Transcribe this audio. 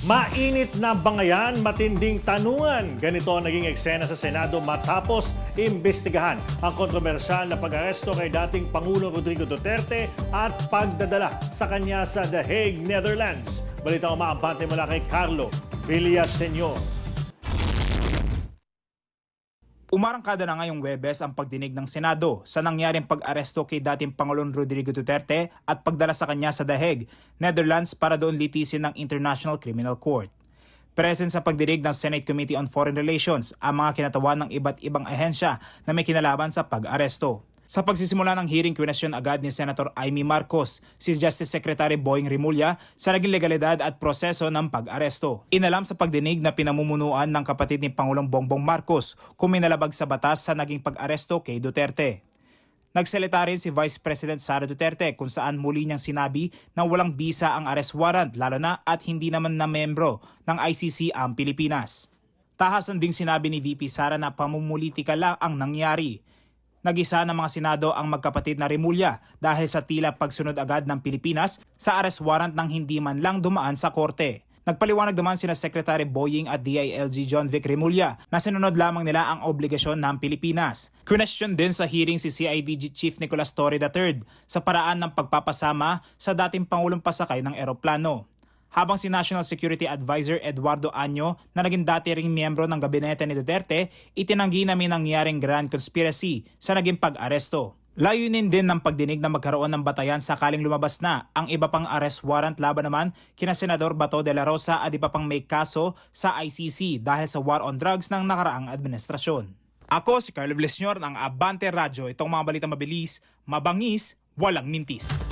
Mainit na bangayan, matinding tanungan. Ganito ang naging eksena sa Senado matapos imbestigahan ang kontrobersyal na pag-aresto kay dating Pangulo Rodrigo Duterte at pagdadala sa kanya sa The Hague, Netherlands. Balita umaabante mula kay Carlo Villaseñor. Umarangkada na ngayong Webes ang pagdinig ng Senado sa nangyaring pag-aresto kay dating Pangulong Rodrigo Duterte at pagdala sa kanya sa Hague, Netherlands para doon litisin ng International Criminal Court. Present sa pagdinig ng Senate Committee on Foreign Relations ang mga kinatawan ng iba't ibang ahensya na may kinalaman sa pag-aresto. Sa pagsisimula ng hearing, kwestiyon agad ni Senator Amy Marcos, si Justice Secretary Boying Rimulya sa naging legalidad at proseso ng pag-aresto. Inalam sa pagdinig na pinamumunuan ng kapatid ni Pangulong Bongbong Marcos kung may nalabag sa batas sa naging pag-aresto kay Duterte. Nagsalita rin si Vice President Sara Duterte kung saan muli niyang sinabi na walang bisa ang arrest warrant lalo na at hindi naman na membro ng ICC ang Pilipinas. Tahasan ding sinabi ni VP Sara na pamumulitika lang ang nangyari. Nagisa ng mga senado ang magkapatid na Rimulya dahil sa tila pagsunod agad ng Pilipinas sa arrest warrant nang hindi man lang dumaan sa korte. Nagpaliwanag naman sina Secretary Boying at DILG John Vic Rimulya na sinunod lamang nila ang obligasyon ng Pilipinas. Question din sa hearing si CIDG Chief Nicolas Torre III sa paraan ng pagpapasama sa dating Pangulong pasakay ng eroplano habang si National Security Advisor Eduardo Año na naging dati ring miyembro ng gabinete ni Duterte, itinanggi namin ang nangyaring grand conspiracy sa naging pag-aresto. Layunin din ng pagdinig na magkaroon ng batayan sakaling lumabas na ang iba pang arrest warrant laban naman kina Senador Bato de la Rosa at iba pang may kaso sa ICC dahil sa war on drugs ng nakaraang administrasyon. Ako si Carlo Villasñor ng Abante Radio. Itong mga balita mabilis, mabangis, walang mintis.